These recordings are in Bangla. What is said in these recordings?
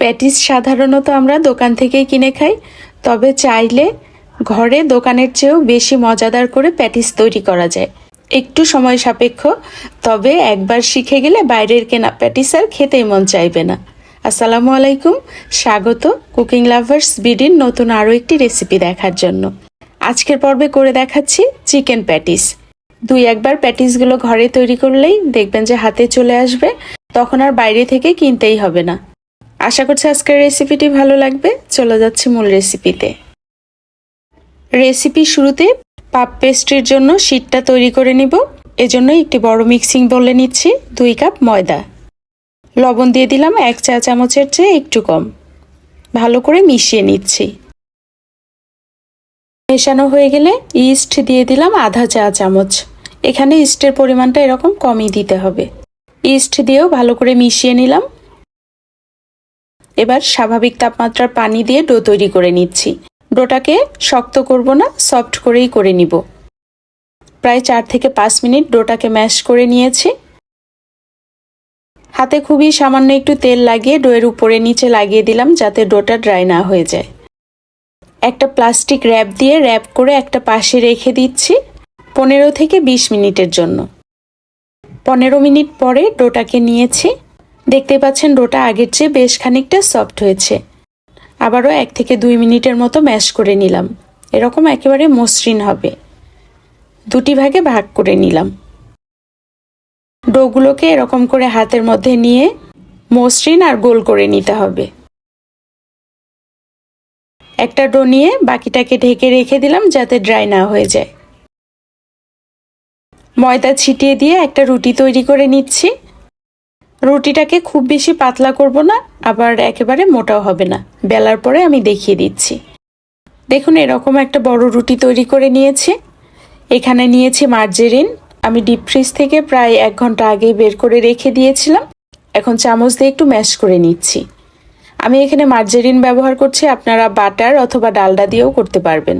প্যাটিস সাধারণত আমরা দোকান থেকেই কিনে খাই, তবে চাইলে ঘরে দোকানের চেয়েও বেশি মজাদার করে প্যাটিস তৈরি করা যায়। একটু সময় সাপেক্ষ, তবে একবার শিখে গেলে বাইরের কেনা প্যাটিস আর খেতেই মন চাইবে না। আসসালামু আলাইকুম, স্বাগত কুকিং লাভার্স বিডির নতুন আরও একটি রেসিপি দেখার জন্য। আজকের পর্বে করে দেখাচ্ছি চিকেন প্যাটিস। দুই একবার প্যাটিসগুলো ঘরে তৈরি করলেই দেখবেন যে হাতে চলে আসবে, তখন আর বাইরে থেকে কিনতেই হবে না। আশা করছি আজকের রেসিপিটি ভালো লাগবে। চলে যাচ্ছি মূল রেসিপিতে রেসিপি শুরুতে পাপ পেস্ট্রির জন্য শীটটা তৈরি করে নিব। এজন্য একটি বড় মিক্সিং বলে নিচ্ছি, দুই কাপ ময়দা। লবণ দিয়ে দিলাম এক চা চামচের চেয়ে একটু কম। ভালো করে মিশিয়ে নিচ্ছি। মেশানো হয়ে গেলে ইস্ট দিয়ে দিলাম আধা চা চামচ। এখানে ইস্টের পরিমাণটা এরকম কমই দিতে হবে। ইস্ট দিয়েও ভালো করে মিশিয়ে নিলাম। এবার স্বাভাবিক তাপমাত্রার পানি দিয়ে ডো তৈরি করে নিচ্ছি। ডোটাকে শক্ত করব না, সফট করেই করে নিব। প্রায় চার থেকে পাঁচ মিনিট ডোটাকে ম্যাশ করে নিয়েছি। হাতে খুবই সামান্য একটু তেল লাগিয়ে ডোয়ের উপরে নিচে লাগিয়ে দিলাম যাতে ডোটা ড্রাই না হয়ে যায়। একটা প্লাস্টিক র্যাপ দিয়ে র্যাপ করে একটা পাশে রেখে দিচ্ছি পনেরো থেকে বিশ মিনিটের জন্য। পনেরো মিনিট পরে ডোটাকে নিয়েছি। দেখতে পাচ্ছেন ডোটা আগের চেয়ে বেশ খানিকটা সফট হয়েছে। আবারও এক থেকে দুই মিনিটের মতো ম্যাশ করে নিলাম। এরকম একেবারে মসৃণ হবে। দুটি ভাগে ভাগ করে নিলাম। ডোগুলোকে এরকম করে হাতের মধ্যে নিয়ে মসৃণ আর গোল করে নিতে হবে। একটা ডো নিয়ে বাকিটাকে ঢেকে রেখে দিলাম যাতে ড্রাই না হয়ে যায়। ময়দা ছিটিয়ে দিয়ে একটা রুটি তৈরি করে নিচ্ছি। রুটিটাকে খুব বেশি পাতলা করব না, আবার একেবারে মোটাও হবে না। বেলার পরে আমি দেখিয়ে দিচ্ছি। দেখুন, এরকম একটা বড় রুটি তৈরি করে নিয়েছি। এখানে নিয়েছি মার্জেরিন। আমি ডিপ ফ্রিজ থেকে প্রায় এক ঘণ্টা আগেই বের করে রেখে দিয়েছিলাম। এখন চামচ দিয়ে একটু ম্যাশ করে নিচ্ছি। আমি এখানে মার্জেরিন ব্যবহার করছি, আপনারা বাটার অথবা ডালডা দিয়েও করতে পারবেন।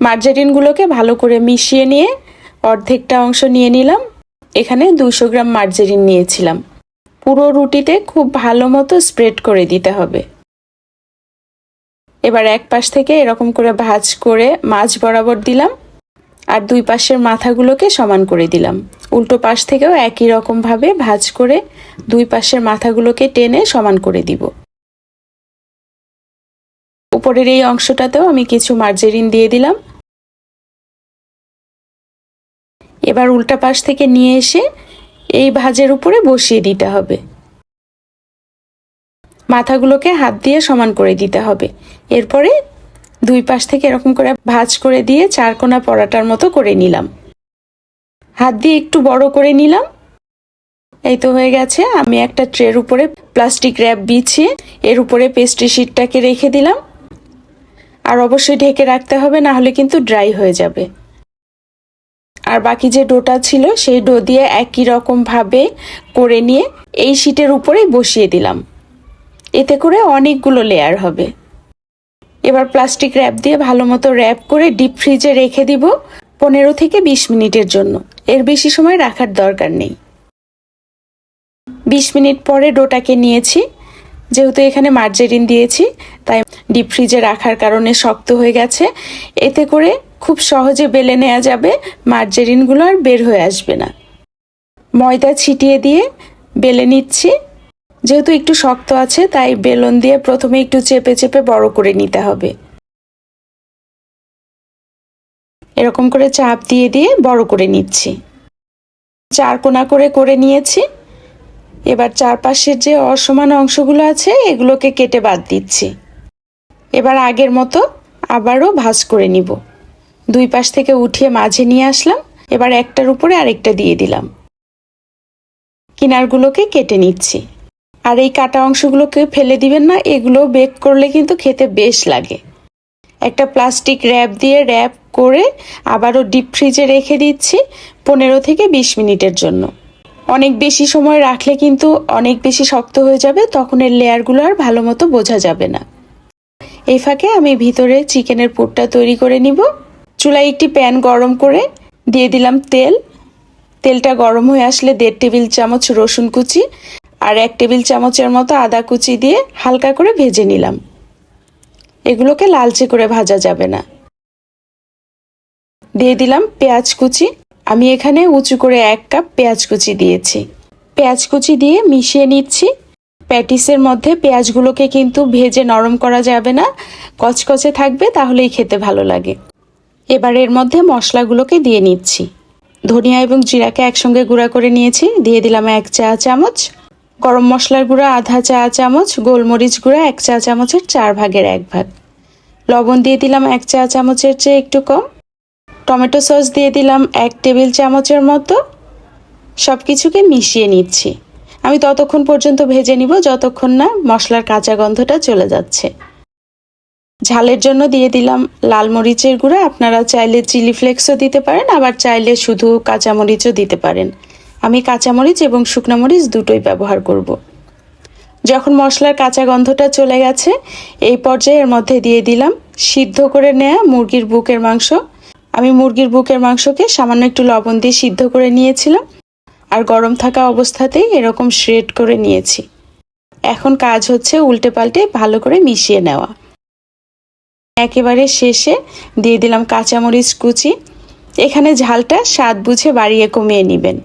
মার্জেরিনগুলোকে ভালো করে মিশিয়ে নিয়ে অর্ধেকটা অংশ নিয়ে নিলাম। এখানে দুশো গ্রাম মার্জেরিন নিয়েছিলাম। পুরো রুটিতে খুব ভালো মতো স্প্রেড করে দিতে হবে। এবার এক পাশ থেকে এরকম করে ভাজ করে মাছ বরাবর দিলাম আর দুই পাশের মাথাগুলোকে সমান করে দিলাম। উল্টো পাশ থেকেও একই রকমভাবে ভাজ করে দুই পাশের মাথাগুলোকে টেনে সমান করে দিব। উপরের এই অংশটাতেও আমি কিছু মার্জেরিন দিয়ে দিলাম। এবার উল্টা পাশ থেকে নিয়ে এসে এই ভাজের উপরে বসিয়ে দিতে হবে। মাথাগুলোকে হাত দিয়ে সমান করে দিতে হবে। এরপরে দুই পাশ থেকে এরকম করে ভাজ করে দিয়ে চার কোনা পরাটার মতো করে নিলাম। হাত দিয়ে একটু বড় করে নিলাম। এই তো হয়ে গেছে। আমি একটা ট্রের উপরে প্লাস্টিক র্যাপ বিছিয়ে এর উপরে পেস্ট্রি শিটটাকে রেখে দিলাম। আর অবশ্যই ঢেকে রাখতে হবে, না হলে কিন্তু ড্রাই হয়ে যাবে। আর বাকি যে ডোটা ছিল, সেই ডো দিয়ে একই রকম ভাবে করে নিয়ে এই শিটের উপরেই বসিয়ে দিলাম। এতে করে অনেকগুলো লেয়ার হবে। এবার প্লাস্টিক র্যাপ দিয়ে ভালো মতো র্যাপ করে ডিপ ফ্রিজে রেখে দিব পনেরো থেকে বিশ মিনিটের জন্য। এর বেশি সময় রাখার দরকার নেই। বিশ মিনিট পরে ডোটাকে নিয়েছি। যেহেতু এখানে মার্জেরিন দিয়েছি, তাই ডিপ ফ্রিজে রাখার কারণে শক্ত হয়ে গেছে। এতে করে খুব সহজে বেলে নেওয়া যাবে, মার্জেরিনগুলো আর বের হয়ে আসবে না। ময়দা ছিটিয়ে দিয়ে বেলে নিচ্ছি। যেহেতু একটু শক্ত আছে, তাই বেলন দিয়ে প্রথমে একটু চেপে চেপে বড় করে নিতে হবে। এরকম করে চাপ দিয়ে দিয়ে বড় করে নিচ্ছি। চার কোনা করে করে নিয়েছি। এবার চারপাশের যে অসমান অংশগুলো আছে, এগুলোকে কেটে বাদ দিচ্ছি। এবার আগের মতো আবারও ভাজ করে নিব। দুই পাশ থেকে উঠিয়ে মাঝে নিয়ে আসলাম, এবার একটার উপরে আরেকটা দিয়ে দিলাম। কিনারগুলোকে কেটে নিচ্ছি। আর এই কাটা অংশগুলোকে ফেলে দিবেন না এগুলো বেক করলে কিন্তু খেতে বেশ লাগে। একটা প্লাস্টিক র্যাপ দিয়ে র্যাপ করে আবারও ডিপ ফ্রিজে রেখে দিচ্ছি পনেরো থেকে বিশ মিনিটের জন্য। অনেক বেশি সময় রাখলে কিন্তু অনেক বেশি শক্ত হয়ে যাবে, তখন এর লেয়ারগুলো আর ভালো মতো বোঝা যাবে না। এই ফাঁকে আমি ভিতরে চিকেনের পুরটা তৈরি করে নিব। চুলায় একটি প্যান গরম করে দিয়ে দিলাম তেল। তেলটা গরম হয়ে আসলে দেড় টেবিল চামচ রসুন কুচি আর এক টেবিল চামচের মতো আদা কুচি দিয়ে হালকা করে ভেজে নিলাম। এগুলোকে লালচে করে ভাজা যাবে না। দিয়ে দিলাম পেঁয়াজ কুচি। আমি এখানে উঁচু করে এক কাপ পেঁয়াজ কুচি দিয়েছি। পেঁয়াজ কুচি দিয়ে মিশিয়ে নিচ্ছি। প্যাটিসের মধ্যে পেঁয়াজগুলোকে কিন্তু ভেজে নরম করা যাবে না। কচকচে থাকবে, তাহলেই খেতে ভালো লাগে। এবার এর মধ্যে মশলাগুলোকে দিয়ে নিচ্ছি। ধনিয়া এবং জিরাকে একসঙ্গে গুঁড়া করে নিয়েছি। দিয়ে দিলাম এক চা চামচ। গরম মশলার গুঁড়া আধা চা চামচ, গোলমরিচ গুঁড়া এক চা চামচের চার ভাগের এক ভাগ। লবণ দিয়ে দিলাম এক চা চামচের চেয়ে একটু কম। টমেটো সস দিয়ে দিলাম এক টেবিল চামচের মতো। সব কিছুকে মিশিয়ে নিচ্ছি। আমি ততক্ষণ পর্যন্ত ভেজে নিব, যতক্ষণ না মশলার কাঁচা গন্ধটা চলে যাচ্ছে। ঝালের জন্য দিয়ে দিলাম লাল মরিচের গুঁড়া। আপনারা চাইলে চিলি ফ্লেক্সও দিতে পারেন, আবার চাইলে শুধু কাঁচামরিচও দিতে পারেন। আমি কাঁচামরিচ এবং শুকনো মরিচ দুটোই ব্যবহার করব। যখন মশলার কাঁচা গন্ধটা চলে গেছে, এই পর্যায়ে এর মধ্যে দিয়ে দিলাম সিদ্ধ করে নেওয়া মুরগির বুকের মাংস। আমি মুরগির বুকের মাংসকে সামান্য একটু লবণ দিয়ে সিদ্ধ করে নিয়েছিলাম, আর গরম থাকা অবস্থাতেই এরকম শ্রেড করে নিয়েছি। এখন কাজ হচ্ছে উল্টে পাল্টে ভালো করে মিশিয়ে নেওয়া। একেবারে শেষে দিয়ে দিলাম কাঁচামরিচ কুচি। এখানে ঝালটা স্বাদ বুঝে বাড়িয়ে কমিয়ে নেবেন।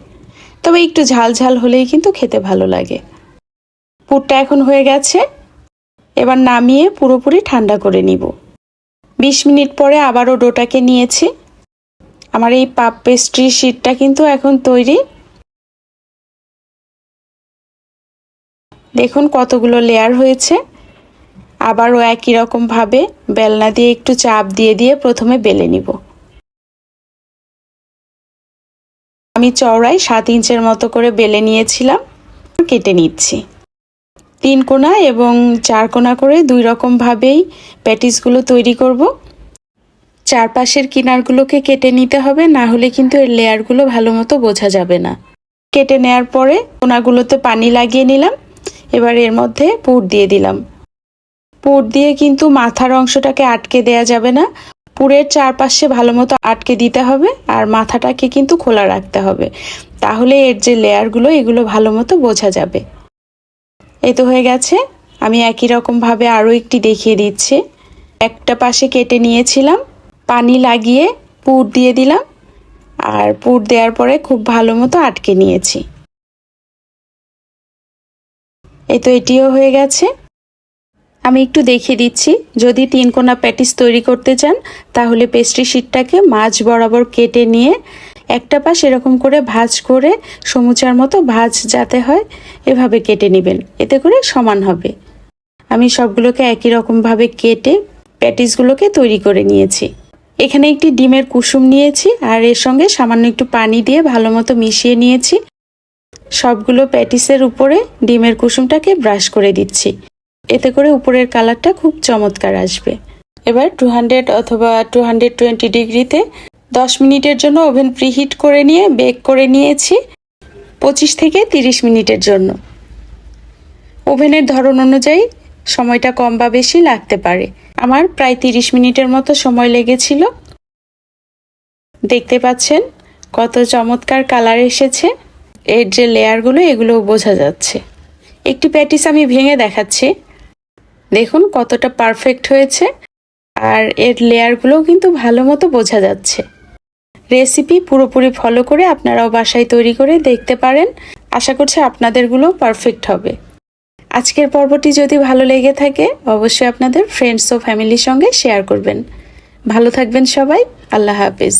তবে একটু ঝাল ঝাল হলেই কিন্তু খেতে ভালো লাগে। পুরটা এখন হয়ে গেছে। এবার নামিয়ে পুরোপুরি ঠান্ডা করে নিব। বিশ মিনিট পরে আবারও ডোটাকে নিয়েছি। আমার এই পাপ পেস্ট্রি শিটটা কিন্তু এখন তৈরি। দেখুন কতগুলো লেয়ার হয়েছে। আবারও একই রকমভাবে বেলনা দিয়ে একটু চাপ দিয়ে দিয়ে প্রথমে বেলে নিব। আমি চওড়াই সাত ইঞ্চের মতো করে বেলে নিয়েছিলাম, কেটে নিচ্ছি। তিন কোনা এবং চার কোনা করে দুই রকমভাবেই প্যাটিসগুলো তৈরি করব। চারপাশের কিনারগুলোকে কেটে নিতে হবে, না হলে কিন্তু এর লেয়ারগুলো ভালো মতো বোঝা যাবে না। কেটে নেয়ার পরে কোনাগুলোতে পানি লাগিয়ে নিলাম, এবার এর মধ্যে পুর দিয়ে দিলাম। পুর দিয়ে কিন্তু মাথার অংশটাকে আটকে দেয়া যাবে না। পুরের চারপাশে ভালো মতো আটকে দিতে হবে আর মাথাটাকে কিন্তু খোলা রাখতে হবে। তাহলে এর যে লেয়ারগুলো, এগুলো ভালো মতো বোঝা যাবে। এই তো হয়ে গেছে। আমি একই রকমভাবে আরও একটি দেখিয়ে দিচ্ছি। একটা পাশে কেটে নিয়েছিলাম, পানি লাগিয়ে পুর দিয়ে দিলাম আর পুর দেওয়ার পরে খুব ভালো মতো আটকে নিয়েছি। এই তো এটিও হয়ে গেছে। আমি একটু দেখিয়ে দিচ্ছি। যদি তিন কোনা প্যাটিস তৈরি করতে চান, তাহলে পেস্ট্রি শিটটাকে মাছ বরাবর কেটে নিয়ে একটা পাশ এরকম করে ভাজ করে সমুচার মতো ভাজ যাতে হয়, এভাবে কেটে নেবেন। এতে করে সমান হবে। আমি সবগুলোকে একই রকমভাবে কেটে প্যাটিসগুলোকে তৈরি করে নিয়েছি। এখানে একটি ডিমের কুসুম নিয়েছি আর এর সঙ্গে সামান্য একটু পানি দিয়ে ভালো মতো মিশিয়ে নিয়েছি। সবগুলো প্যাটিসের উপরে ডিমের কুসুমটাকে ব্রাশ করে দিচ্ছি। এতে করে উপরের কালারটা খুব চমৎকার আসবে। এবার টু হান্ড্রেড অথবা টু হান্ড্রেড টোয়েন্টি ডিগ্রিতে দশ মিনিটের জন্য ওভেন প্রিহিট করে নিয়ে, বেক করে নিয়েছি পঁচিশ থেকে তিরিশ মিনিটের জন্য। ওভেনের ধরন অনুযায়ী সময়টা কম বা বেশি লাগতে পারে। আমার প্রায় তিরিশ মিনিটের মতো সময় লেগেছিল। দেখতে পাচ্ছেন কত চমৎকার কালার এসেছে। এর যে লেয়ারগুলো এগুলো বোঝা যাচ্ছে। একটি প্যাটিস আমি ভেঙে দেখাচ্ছি। দেখুন কতটা পারফেক্ট হয়েছে। আর এর লেয়ারগুলোও কিন্তু ভালো মতো বোঝা যাচ্ছে। রেসিপি পুরোপুরি ফলো করে আপনারাও বাসায় তৈরি করে দেখতে পারেন। আশা করছি আপনাদেরগুলো পারফেক্ট হবে। আজকের পর্বটি যদি ভালো লেগে থাকে, অবশ্যই আপনাদের ফ্রেন্ডস ও ফ্যামিলির সঙ্গে শেয়ার করবেন। ভালো থাকবেন সবাই। আল্লাহ হাফিজ।